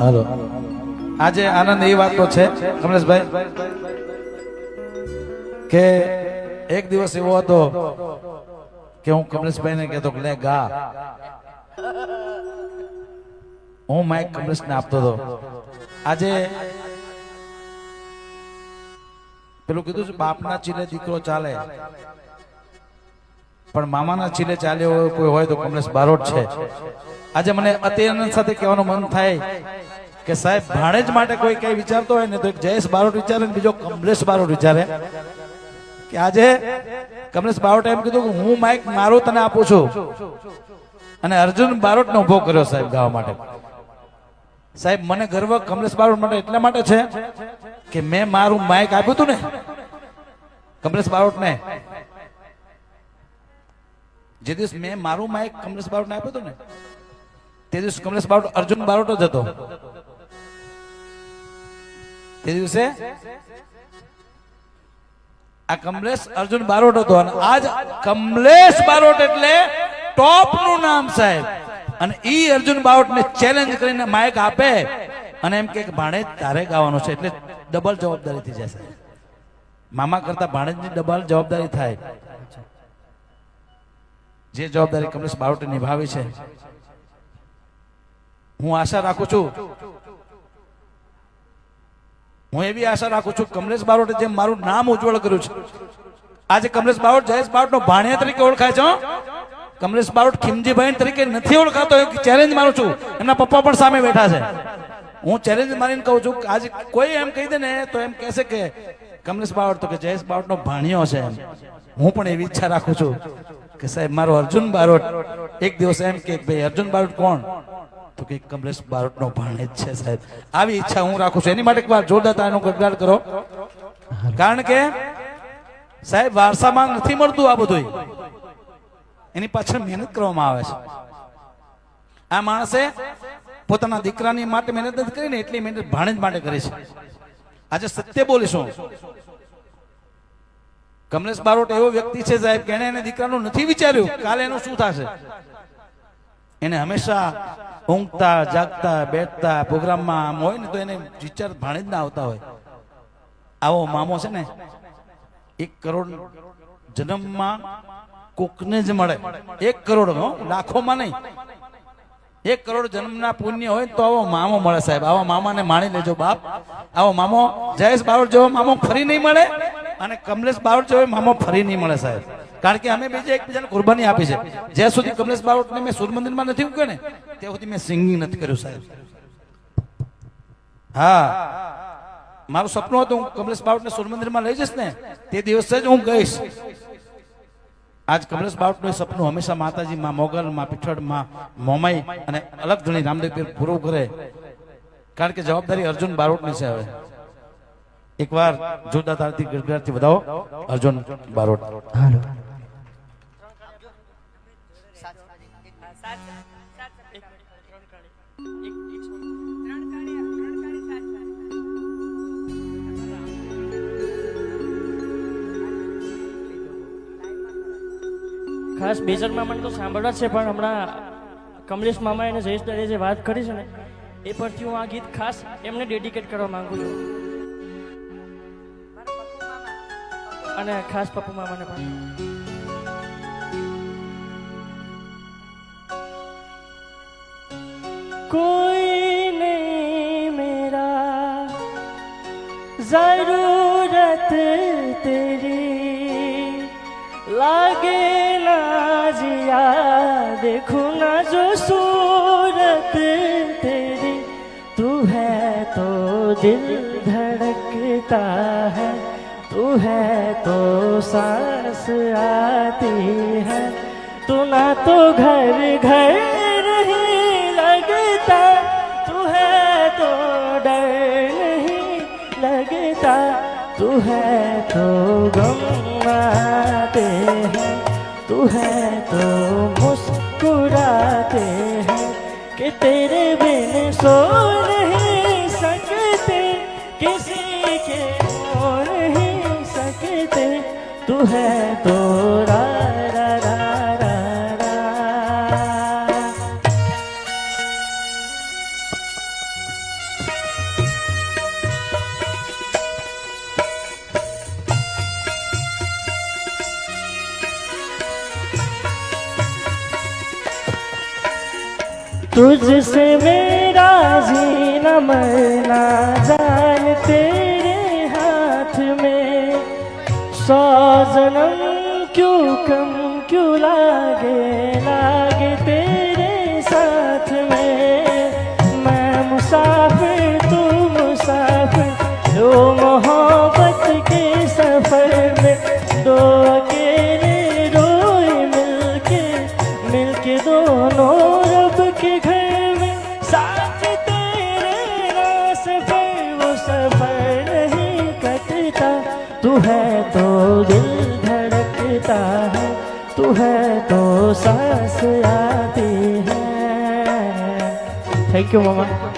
હાલો. આજે આનંદ એ વાત તો છે કમલેશભાઈ કે એક દિવસ એવો હતો કે હું કમલેશભાઈને કહેતો કે, લે ગા. હું માઇક કમલેશને આપતો હતો. આજે પેલું કીધું છે, બાપના ચીલે દીકરો ચાલે. પણ મામાના ચીલે ચાલ્યો કોઈ હોય તો કમલેશ બારોટ છે. આજે મને અતિ આનંદ સાથે કહેવાનું મન થાય કે સાહેબ, ભાણેજ માટે કોઈ કઈ વિચારતો હોય ને તો જયેશ બારોટ વિચારે બીજો કમલેશ બારોટ વિચારે. કે આજે કમલેશ બારોટ એમ કીધું કે હું માઇક મારો તને આપું છું. અને અર્જુન બારોટ નો ઊભો કર્યો સાહેબ ગાવા માટે. સાહેબ, મને ગર્વ કમલેશ બારોટ માટે એટલા માટે છે કે મેં મારું માઇક આપ્યું હતું ને. કમલેશ બારોટ ને જે દિવસ મેં મારું માઇક કમલેશ બારોટ ને આપ્યું હતું ને, તે દિવસ કમલેશ બારોટ અર્જુન બારોટ જ હતો. તે દિવસે આ કમલેશ અર્જુન બારોટ હતો અને આજ કમલેશ બારોટ એટલે ટોપનું નામ સાહેબ. અને ઈ અર્જુન બારોટ ને ચેલેન્જ કરીને માઇક આપે અને એમ કે ભાણે તારે ગાવાનું છે, એટલે ડબલ જવાબદારી થઈ સાહેબ. મામા કરતા ભાણેજની ડબલ જવાબદારી થાય. જે જવાબદારી કમલેશ બારોટે નિભાવી છે, હું આશા રાખું છું, હું એવી આશા રાખું છું, કમલેશ બારોટે જેમ મારું નામ ઉજ્જવળ કર્યું છે. આજે કમલેશ બારોટ, જયેશ બારોટ નો ભાણિયા તરીકે ઓળખાય છે. કમલેશ બારોટ ખીમજીભાઈ તરીકે નથી ઓળખાતો એક ચેલેન્જ મારું છું. એમના પપ્પા પણ સામે બેઠા છે. હું ચેલેન્જ મારીને કહું છું આજે કોઈ એમ કહી દે ને, તો એમ કહેશે કે, કમલેશ બાવટ તો કે જયેશ બાવટ નો ભાણિયો છે હું પણ એવી ઈચ્છા રાખું છું. કે સાહેબ, મારો અર્જુન બારોટ, એક દિવસ એમ કે, ભાઈ, અર્જુન બારોટ કોણ? તો કે, કમલેશ બારોટ નો ભાણેજ છે, સાહેબ. આવી ઈચ્છા હું રાખું છું. એની માટે એક વાર જોરદાર એનો ગગડાટ કરો. કારણ કે, સાહેબ, વારસામાં નથી મળતું આ બધું એની પાછળ મહેનત કરવામાં આવે છે. આ માણસે પોતાના દીકરાની માટે મહેનત નથી કરી ને, એટલી મહેનત ભાણેજ માટે કરી છે. આજે સત્ય બોલીશું. કમલેશ બારોટ એવો વ્યક્તિ છે સાહેબ કે એને દીકરાનું નથી વિચાર્યું, કાલે એનું શું થશે? એને હંમેશા ઊંઘતા, જાગતા, બેઠતા પ્રોગ્રામમાં આમ હોય ને તો એને વિચાર ભાણે જ ના આવતા હોય. આવો મામો છે ને, એક કરોડ જન્મમાં કોકને જ મળે. એક કરોડ હો, લાખોમાં નહીં. એક કરોડ જન્મના પુણ્ય હોય તો આવો મામો મળે સાહેબ. આવા મામાને માણી લેજો બાપ. આવો મામો, જયેશ બાવળ જેવો મામો ફરી નહીં મળે. અને કમલેશ બાવટ જેવો મામો ફરી નહીં મળે સાહેબ. કારણ કે અમે બીજે એકબીજાને કુરબાની આપી છે. જ્યાં સુધી કમલેશ બાવટને મેં સૂર્ય મંદિરમાં નથી મૂક્યો ને, ત્યાં સુધી મેં સિંગિંગ નથી કર્યું સાહેબ. હા. મારું સપનું હતું હું કમલેશ બાવટને સૂર્ય મંદિરમાં લઈ જઈશ ને, તે દિવસે જ હું ગઈશ. આજ કમલેશ બાવટનું સપનું હંમેશા માતાજી, માં મોગલ, માં પીઠળ, માં મોમાઈ અને અલગ ધણી રામદેવ પૂરું કરે. કારણ કે જવાબદારી અર્જુન બારોટની છે હવે. એકવાર જોરદાર તારથી ગડગડાટથી બતાવો અર્જુન બારોટ. હાલો. ખાસ બેજર મામાને તો સાંભળવા જ છે પણ હમણાં કમલેશ મામા અને જયેશ દાદે જે વાત કરી છે ને એ પરથી હું આ ગીત ખાસ એમને ડેડિકેટ કરવા માંગુ છું. અને ખાસ પપ્પુ મામાને પણ कोई नहीं मेरा जरूरत तेरी लागे ना जिया देखो ना जो सूरत तेरी तू है तो दिल धड़कता है तू है तो सांस आती है। तू ना तो घर घर नहीं लगता। तू है तो डर नहीं लगता। तू है तो गम आते हैं। तू है तो मुस्कुराते हैं कि तेरे बिन सो नहीं सकते। किसी के तू है तो रा तुझसे मेरा जीना मरना जानते સો જનમ ક્યુ કમ ક્યુ લાગે લાગે તેરે સાથ મેં મેં મુસાફિર તું મુસાફિર દો મોહબ્બત કે સફર મેં દો અકેલે રોય મિલકે મિલકે દોનો दिल धड़कता है तू है तो सांस आती है थैंक यू मामा